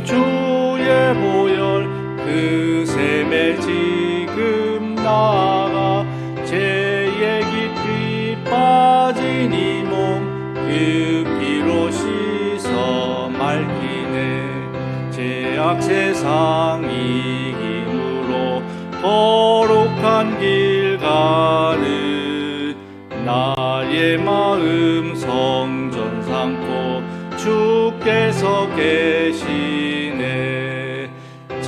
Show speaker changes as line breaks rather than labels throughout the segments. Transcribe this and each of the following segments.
주의 보혈 그 샘에 지금 나가 죄의 깊이 빠진 이 몸 그 피로 씻어 맑히네. 죄악 세상 이김으로 거룩한 길 가는 나의 마음 성전 삼고 주께서 계시네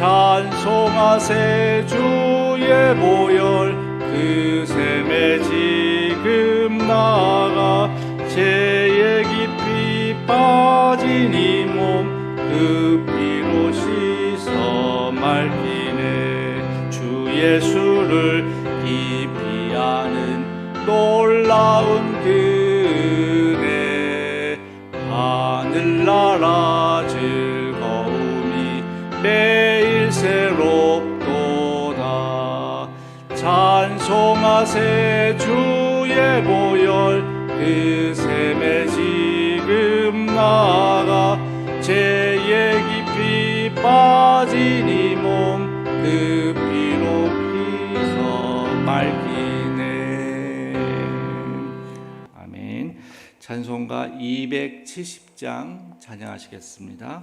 찬송하세 주의 보혈 그 샘에 지금 나가 죄의 깊이 빠진 이 몸 그 피로 씻어 맑히네 주 예수를 깊이 아는 놀라운 찬송하세 주의 보혈 그 샘에 지금 나가 죄의 깊이 이몸그 피로 씻어 맑히네 아멘 찬송가 270장 찬양하시겠습니다.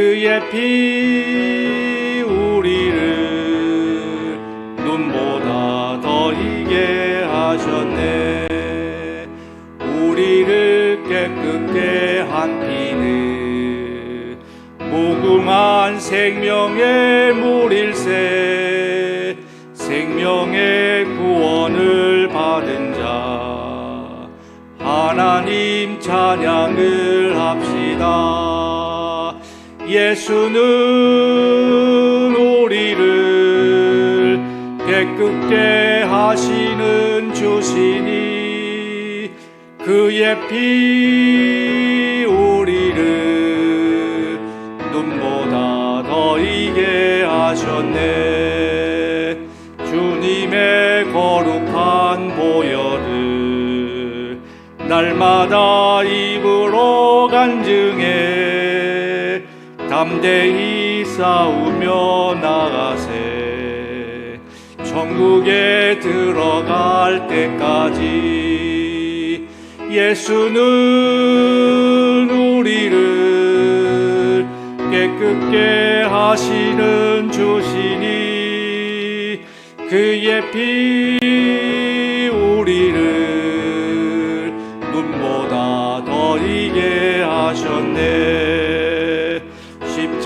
그의 피 우리를 눈보다 더 이게 하셨네. 우리를 깨끗게 한 피는 무궁한 생명의 물일세. 생명의 구원을 받은 자 하나님 찬양을 합시다 예수는 우리를 깨끗게 하시는 주시니 그의 피 우리를 눈보다 더 이게 하셨네. 주님의 거룩한 보혈을 날마다 입으로 간증해 담대히 싸우며 나가세. 천국에 들어갈 때까지 예수는 우리를 깨끗게 하시는 주시니 그의 피 우리를 눈보다 더 이게 하셨네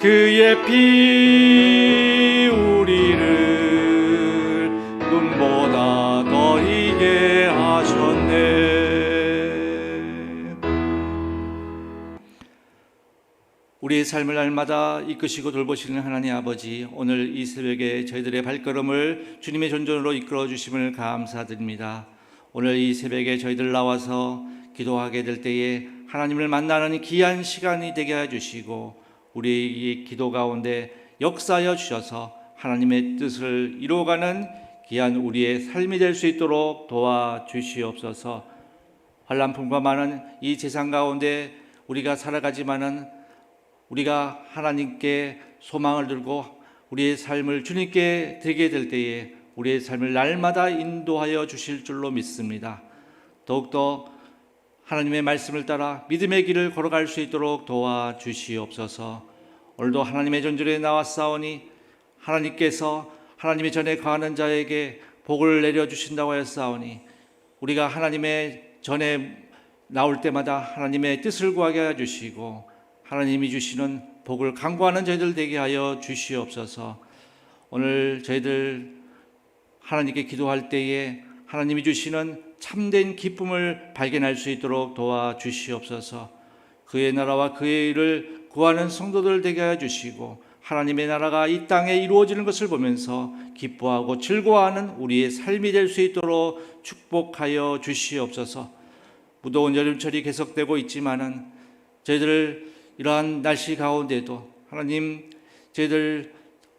그의 피 우리를 눈보다 더 이게 하셨네 우리의 삶을 날마다 이끄시고 돌보시는 하나님 아버지, 오늘 이 새벽에 저희들의 발걸음을 주님의 존전으로 이끌어 주심을 감사드립니다. 오늘 이 새벽에 저희들 나와서 기도하게 될 때에 하나님을 만나는 귀한 시간이 되게 해 주시고 우리의 이 기도 가운데 역사하여 주셔서 하나님의 뜻을 이루어가는 귀한 우리의 삶이 될 수 있도록 도와 주시옵소서. 환란풍과 많은 이 세상 가운데 우리가 살아가지만은 우리가 하나님께 소망을 들고 우리의 삶을 주님께 드리게 될 때에 우리의 삶을 날마다 인도하여 주실 줄로 믿습니다. 더욱더 하나님의 말씀을 따라 믿음의 길을 걸어갈 수 있도록 도와 주시옵소서. 오늘도 하나님의 전절에 나왔사오니 하나님께서 하나님의 전에 거하는 자에게 복을 내려 주신다고 하였사오니 우리가 하나님의 전에 나올 때마다 하나님의 뜻을 구하게 해 주시고 하나님이 주시는 복을 강구하는 저희들 되게 하여 주시옵소서. 오늘 저희들 하나님께 기도할 때에 하나님이 주시는 참된 기쁨을 발견할 수 있도록 도와 주시옵소서. 그의 나라와 그의 일을 구하는 성도들 되게 하여 주시고 하나님의 나라가 이 땅에 이루어지는 것을 보면서 기뻐하고 즐거워하는 우리의 삶이 될 수 있도록 축복하여 주시옵소서. 무더운 여름철이 계속되고 있지만은 저희들 이러한 날씨 가운데도 하나님 저희들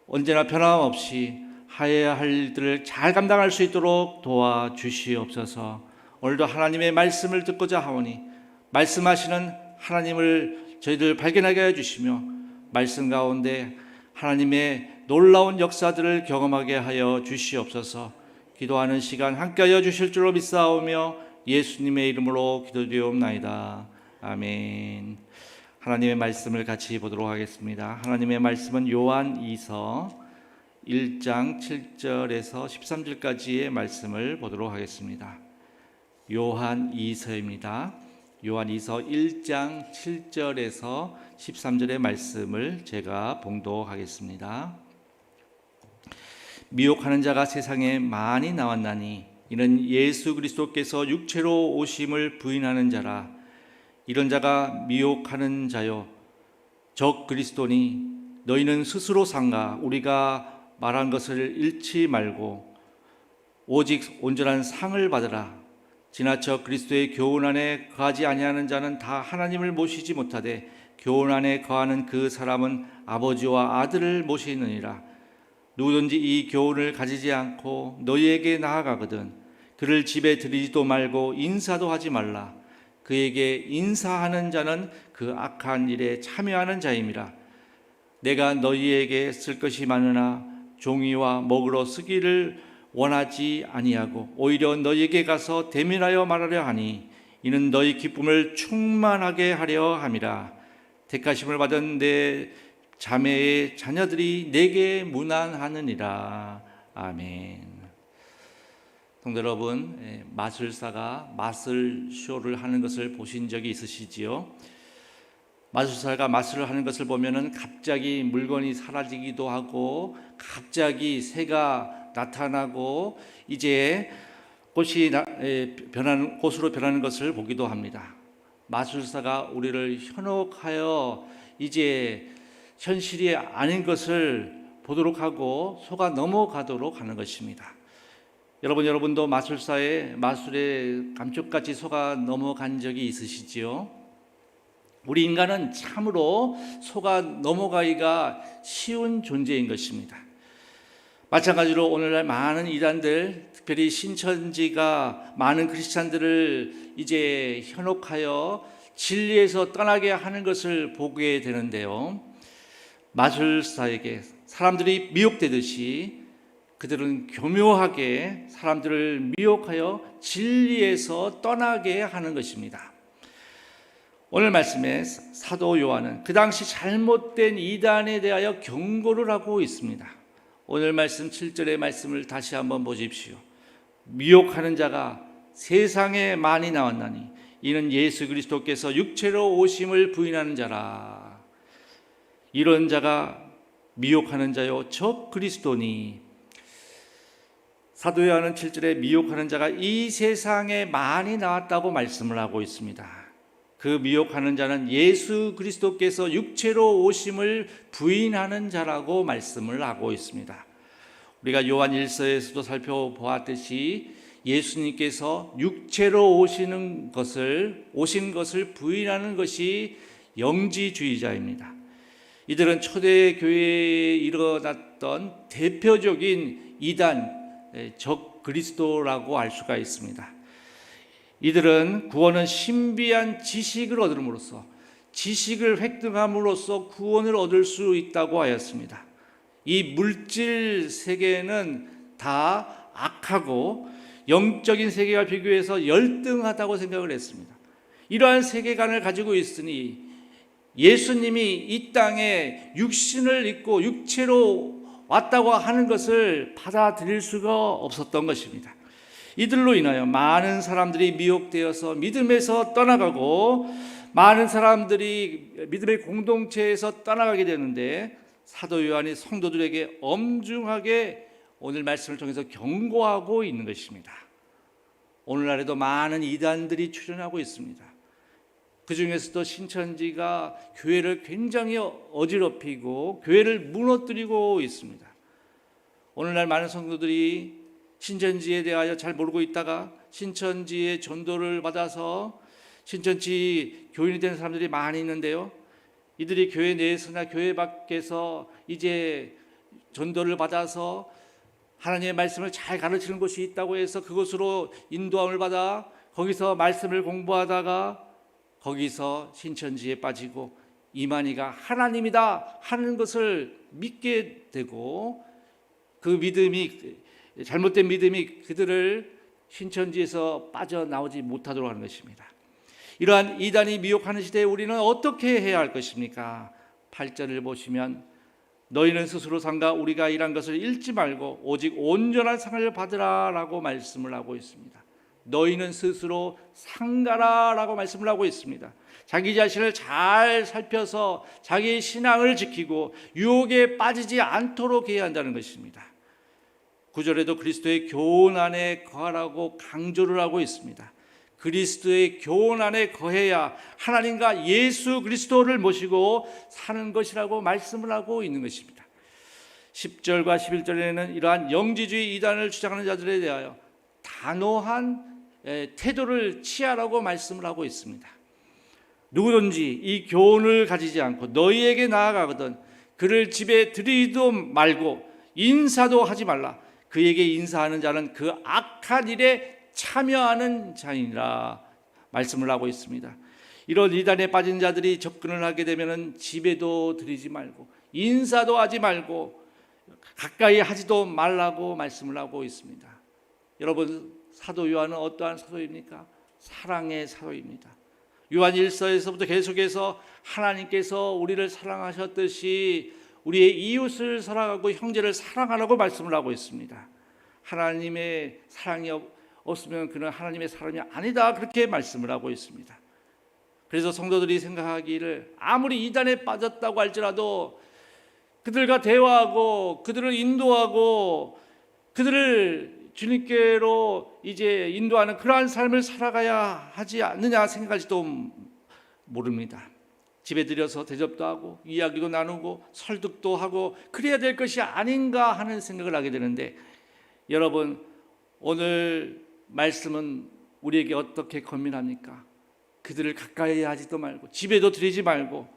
언제나 변함없이 하여야 할 일들을 잘 감당할 수 있도록 도와 주시옵소서. 오늘도 하나님의 말씀을 듣고자 하오니 말씀하시는 하나님을 저희들 발견하게 해 주시며 말씀 가운데 하나님의 놀라운 역사들을 경험하게 하여 주시옵소서. 기도하는 시간 함께하여 주실 줄로 믿사오며 예수님의 이름으로 기도드리옵나이다. 아멘. 하나님의 말씀을 같이 보도록 하겠습니다. 하나님의 말씀은 요한 2서 1장 7절에서 13절까지의 말씀을 보도록 하겠습니다. 요한 2서입니다. 요한 2서 1장 7절에서 13절의 말씀을 제가 봉독하겠습니다. 미혹하는 자가 세상에 많이 나왔나니 이는 예수 그리스도께서 육체로 오심을 부인하는 자라 이런 자가 미혹하는 자요 적 그리스도니 너희는 스스로 상가 우리가 말한 것을 잃지 말고 오직 온전한 상을 받으라. 지나쳐 그리스도의 교훈 안에 거하지 아니하는 자는 다 하나님을 모시지 못하되 교훈 안에 거하는 그 사람은 아버지와 아들을 모시느니라. 누구든지 이 교훈을 가지지 않고 너희에게 나아가거든 그를 집에 들이지도 말고 인사도 하지 말라. 그에게 인사하는 자는 그 악한 일에 참여하는 자임이라. 내가 너희에게 쓸 것이 많으나 종이와 먹으러 쓰기를 원하지 아니하고 오히려 너희에게 가서 대면하여 말하려 하니 이는 너희 기쁨을 충만하게 하려 함이라 택하심을 받은 내 자매의 자녀들이 내게 무난하느니라 아멘. 성도 여러분, 예, 마술사가 마술 쇼를 하는 것을 보신 적이 있으시지요? 마술사가 마술을 하는 것을 보면은 갑자기 물건이 사라지기도 하고 갑자기 새가 나타나고 이제 꽃이 나, 에, 변하는 꽃으로 변하는 것을 보기도 합니다. 마술사가 우리를 현혹하여 이제 현실이 아닌 것을 보도록 하고 속아 넘어가도록 하는 것입니다. 여러분 여러분도 마술사의 마술에 감쪽같이 속아 넘어간 적이 있으시지요? 우리 인간은 참으로 속아 넘어가기가 쉬운 존재인 것입니다. 마찬가지로 오늘날 많은 이단들, 특별히 신천지가 많은 크리스찬들을 이제 현혹하여 진리에서 떠나게 하는 것을 보게 되는데요. 마술사에게 사람들이 미혹되듯이 그들은 교묘하게 사람들을 미혹하여 진리에서 떠나게 하는 것입니다. 오늘 말씀에 사도 요한은 그 당시 잘못된 이단에 대하여 경고를 하고 있습니다. 오늘 말씀 7절의 말씀을 다시 한번 보십시오. 미혹하는 자가 세상에 많이 나왔나니 이는 예수 그리스도께서 육체로 오심을 부인하는 자라. 이런 자가 미혹하는 자요 저 그리스도니 사도 요한은 7절에 미혹하는 자가 이 세상에 많이 나왔다고 말씀을 하고 있습니다. 그 미혹하는 자는 예수 그리스도께서 육체로 오심을 부인하는 자라고 말씀을 하고 있습니다. 우리가 요한 1서에서도 살펴보았듯이 예수님께서 육체로 오시는 것을 오신 것을 부인하는 것이 영지주의자입니다. 이들은 초대 교회에 일어났던 대표적인 이단 에, 적 그리스도라고 알 수가 있습니다. 이들은 구원은 신비한 지식을 얻음으로써 지식을 획득함으로써 구원을 얻을 수 있다고 하였습니다. 이 물질 세계는 다 악하고 영적인 세계와 비교해서 열등하다고 생각을 했습니다. 이러한 세계관을 가지고 있으니 예수님이 이 땅에 육신을 입고 육체로 왔다고 하는 것을 받아들일 수가 없었던 것입니다. 이들로 인하여 많은 사람들이 미혹되어서 믿음에서 떠나가고 많은 사람들이 믿음의 공동체에서 떠나가게 되는데 사도 요한이 성도들에게 엄중하게 오늘 말씀을 통해서 경고하고 있는 것입니다. 오늘날에도 많은 이단들이 출현하고 있습니다. 그 중에서도 신천지가 교회를 굉장히 어지럽히고 교회를 무너뜨리고 있습니다. 오늘날 많은 성도들이 신천지에 대하여 잘 모르고 있다가 신천지의 전도를 받아서 신천지 교인이 된 사람들이 많이 있는데요. 이들이 교회 내에서나 교회 밖에서 이제 전도를 받아서 하나님의 말씀을 잘 가르치는 곳이 있다고 해서 그곳으로 인도함을 받아 거기서 말씀을 공부하다가 거기서 신천지에 빠지고 이만희가 하나님이다 하는 것을 믿게 되고 그 믿음이 잘못된 믿음이 그들을 신천지에서 빠져나오지 못하도록 하는 것입니다. 이러한 이단이 미혹하는 시대에 우리는 어떻게 해야 할 것입니까? 8절을 보시면 너희는 스스로 상가 우리가 일한 것을 잃지 말고 오직 온전한 상을 받으라라고 말씀을 하고 있습니다. 너희는 스스로 상가라라고 말씀을 하고 있습니다. 자기 자신을 잘 살펴서 자기의 신앙을 지키고 유혹에 빠지지 않도록 해야 한다는 것입니다. 구절에도 그리스도의 교훈 안에 거하라고 강조를 하고 있습니다. 그리스도의 교훈 안에 거해야 하나님과 예수 그리스도를 모시고 사는 것이라고 말씀을 하고 있는 것입니다. 10절과 11절에는 이러한 영지주의 이단을 주장하는 자들에 대하여 단호한 태도를 취하라고 말씀을 하고 있습니다. 누구든지 이 교훈을 가지지 않고 너희에게 나아가거든 그를 집에 들이도 말고 인사도 하지 말라. 그에게 인사하는 자는 그 악한 일에 참여하는 자이라 말씀을 하고 있습니다. 이런 이단에 빠진 자들이 접근을 하게 되면은 집에도 들이지 말고 인사도 하지 말고 가까이 하지도 말라고 말씀을 하고 있습니다. 여러분 사도 요한은 어떠한 사도입니까? 사랑의 사도입니다. 요한 1서에서부터 계속해서 하나님께서 우리를 사랑하셨듯이 우리의 이웃을 사랑하고 형제를 사랑하라고 말씀을 하고 있습니다. 하나님의 사랑이 없으면 그는 하나님의 사람이 아니다 그렇게 말씀을 하고 있습니다. 그래서 성도들이 생각하기를 아무리 이단에 빠졌다고 할지라도 그들과 대화하고 그들을 인도하고 그들을 주님께로 이제 인도하는 그러한 삶을 살아가야 하지 않느냐 생각할지도 모릅니다. 집에 들여서 대접도 하고 이야기도 나누고 설득도 하고 그래야 될 것이 아닌가 하는 생각을 하게 되는데 여러분 오늘 말씀은 우리에게 어떻게 권면합니까? 그들을 가까이 하지도 말고 집에도 들이지 말고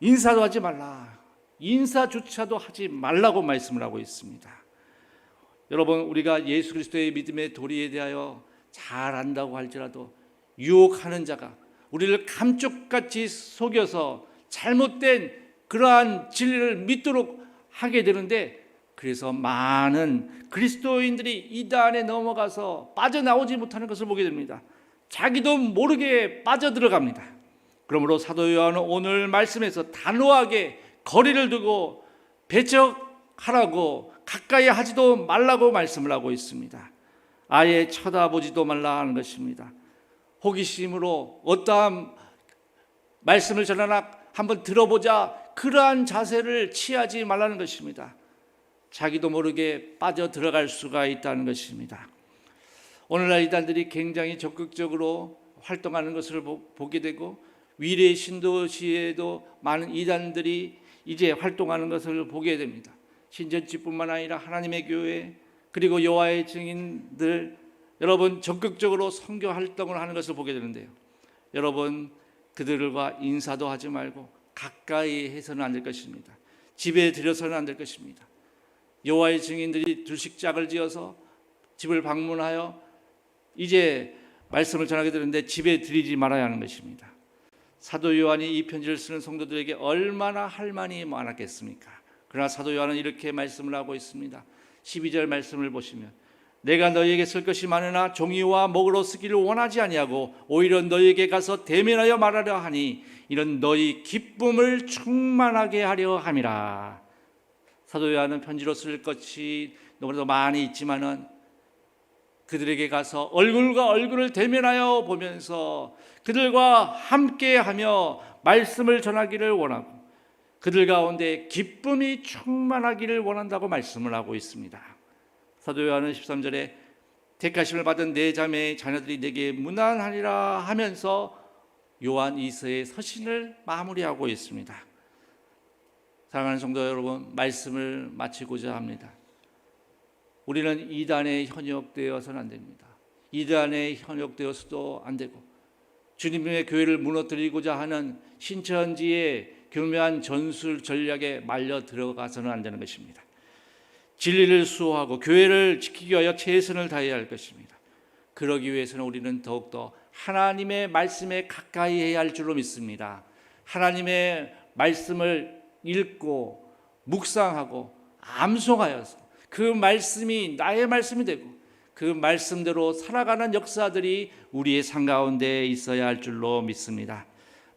인사도 하지 말라. 인사조차도 하지 말라고 말씀을 하고 있습니다. 여러분 우리가 예수 그리스도의 믿음의 도리에 대하여 잘 안다고 할지라도 유혹하는 자가 우리를 감쪽같이 속여서 잘못된 그러한 진리를 믿도록 하게 되는데 그래서 많은 그리스도인들이 이단에 넘어가서 빠져나오지 못하는 것을 보게 됩니다. 자기도 모르게 빠져들어갑니다. 그러므로 사도 요한은 오늘 말씀에서 단호하게 거리를 두고 배척하라고 가까이 하지도 말라고 말씀을 하고 있습니다. 아예 쳐다보지도 말라 하는 것입니다. 호기심으로 어떠한 말씀을 전하나 한번 들어보자 그러한 자세를 취하지 말라는 것입니다. 자기도 모르게 빠져 들어갈 수가 있다는 것입니다. 오늘날 이단들이 굉장히 적극적으로 활동하는 것을 보게 되고 위례 신도시에도 많은 이단들이 이제 활동하는 것을 보게 됩니다. 신전지뿐만 아니라 하나님의 교회 그리고 여호와의 증인들 여러분 적극적으로 선교 활동을 하는 것을 보게 되는데요. 여러분 그들과 인사도 하지 말고 가까이 해서는 안 될 것입니다. 집에 들여서는 안 될 것입니다. 여호와의 증인들이 둘씩 짝을 지어서 집을 방문하여 이제 말씀을 전하게 되는데 집에 들이지 말아야 하는 것입니다. 사도 요한이 이 편지를 쓰는 성도들에게 얼마나 할 만이 많았겠습니까? 그러나 사도 요한은 이렇게 말씀을 하고 있습니다. 12절 말씀을 보시면 내가 너희에게 쓸 것이 많으나 종이와 목으로 쓰기를 원하지 아니하고 오히려 너희에게 가서 대면하여 말하려 하니 이런 너희 기쁨을 충만하게 하려 함이라. 사도 요한은 편지로 쓸 것이 너무나도 많이 있지만은 그들에게 가서 얼굴과 얼굴을 대면하여 보면서 그들과 함께하며 말씀을 전하기를 원하고 그들 가운데 기쁨이 충만하기를 원한다고 말씀을 하고 있습니다. 사도 요한은 13절에 택하심을 받은 네 자매의 자녀들이 내게 무난하리라 하면서 요한 이서의 서신을 마무리하고 있습니다. 사랑하는 성도 여러분, 말씀을 마치고자 합니다. 우리는 이단에 현역되어서는 안 됩니다. 이단에 현역되어서도 안 되고 주님의 교회를 무너뜨리고자 하는 신천지의 교묘한 전술 전략에 말려 들어가서는 안 되는 것입니다. 진리를 수호하고 교회를 지키기 위하여 최선을 다해야 할 것입니다. 그러기 위해서는 우리는 더욱더 하나님의 말씀에 가까이 해야 할 줄로 믿습니다. 하나님의 말씀을 읽고 묵상하고 암송하여서 그 말씀이 나의 말씀이 되고 그 말씀대로 살아가는 역사들이 우리의 삶 가운데 있어야 할 줄로 믿습니다.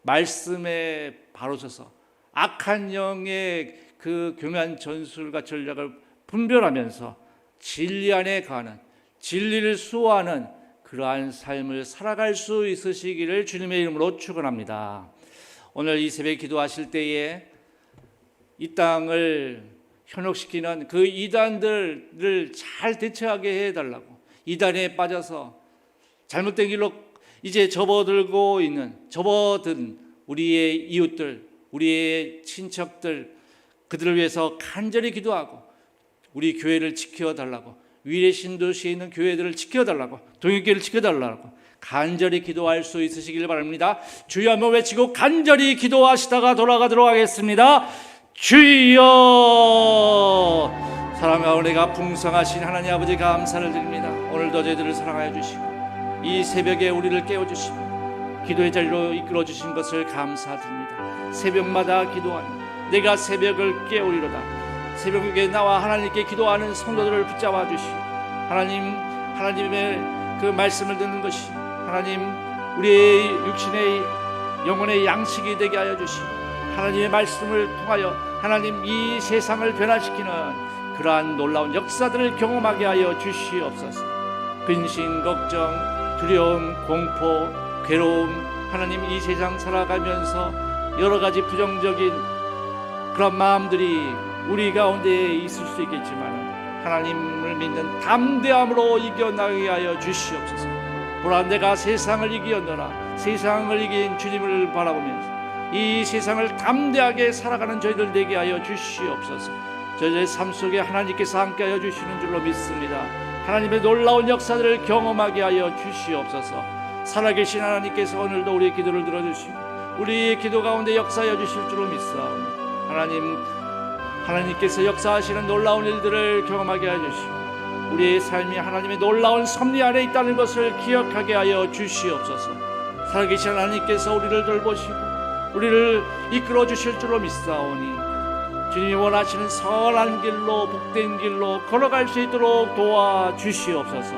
말씀에 바로 서서 악한 영의 그 교묘한 전술과 전략을 분별하면서 진리 안에 가는 진리를 수호하는 그러한 삶을 살아갈 수 있으시기를 주님의 이름으로 축원합니다. 오늘 이 새벽 기도하실 때에 이 땅을 현혹시키는 그 이단들을 잘 대처하게 해달라고 이단에 빠져서 잘못된 길로 이제 접어들고 있는 접어든 우리의 이웃들, 우리의 친척들 그들을 위해서 간절히 기도하고 우리 교회를 지켜달라고 위례 신도시에 있는 교회들을 지켜달라고 동역교회를 지켜달라고 간절히 기도할 수 있으시길 바랍니다. 주여 한번 외치고 간절히 기도하시다가 돌아가도록 하겠습니다. 주여 사랑하고 은혜가 풍성하신 하나님 아버지 감사를 드립니다. 오늘도 저희들을 사랑하여 주시고 이 새벽에 우리를 깨워 주시고 기도의 자리로 이끌어 주신 것을 감사드립니다. 새벽마다 기도하며 내가 새벽을 깨우리로다. 새벽에 나와 하나님께 기도하는 성도들을 붙잡아 주시고 하나님 하나님의 그 말씀을 듣는 것이 하나님 우리의 육신의 영혼의 양식이 되게 하여 주시고 하나님의 말씀을 통하여 하나님 이 세상을 변화시키는 그러한 놀라운 역사들을 경험하게 하여 주시옵소서. 근심, 걱정, 두려움, 공포, 괴로움, 하나님 이 세상 살아가면서 여러 가지 부정적인 그런 마음들이 우리 가운데 있을 수 있겠지만 하나님을 믿는 담대함으로 이겨나가게 하여 주시옵소서. 보라 내가 세상을 이기었노라 세상을 이긴 주님을 바라보면서 이 세상을 담대하게 살아가는 저희들 되게 하여 주시옵소서. 저희의 삶 속에 하나님께서 함께하여 주시는 줄로 믿습니다. 하나님의 놀라운 역사들을 경험하게 하여 주시옵소서. 살아계신 하나님께서 오늘도 우리의 기도를 들어주시고 우리의 기도 가운데 역사하여 주실 줄로 믿사오니 하나님 하나님께서 역사하시는 놀라운 일들을 경험하게 하여 주시고 우리의 삶이 하나님의 놀라운 섭리 안에 있다는 것을 기억하게 하여 주시옵소서. 살아계신 하나님께서 우리를 돌보시고 우리를 이끌어 주실 줄로 믿사오니 주님이 원하시는 선한 길로 복된 길로 걸어갈 수 있도록 도와 주시옵소서.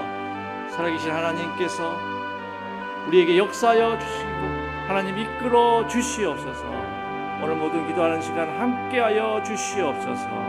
살아계신 하나님께서 우리에게 역사하여 주시고 하나님 이끌어 주시옵소서. 오늘 모든 기도하는 시간 함께하여 주시옵소서.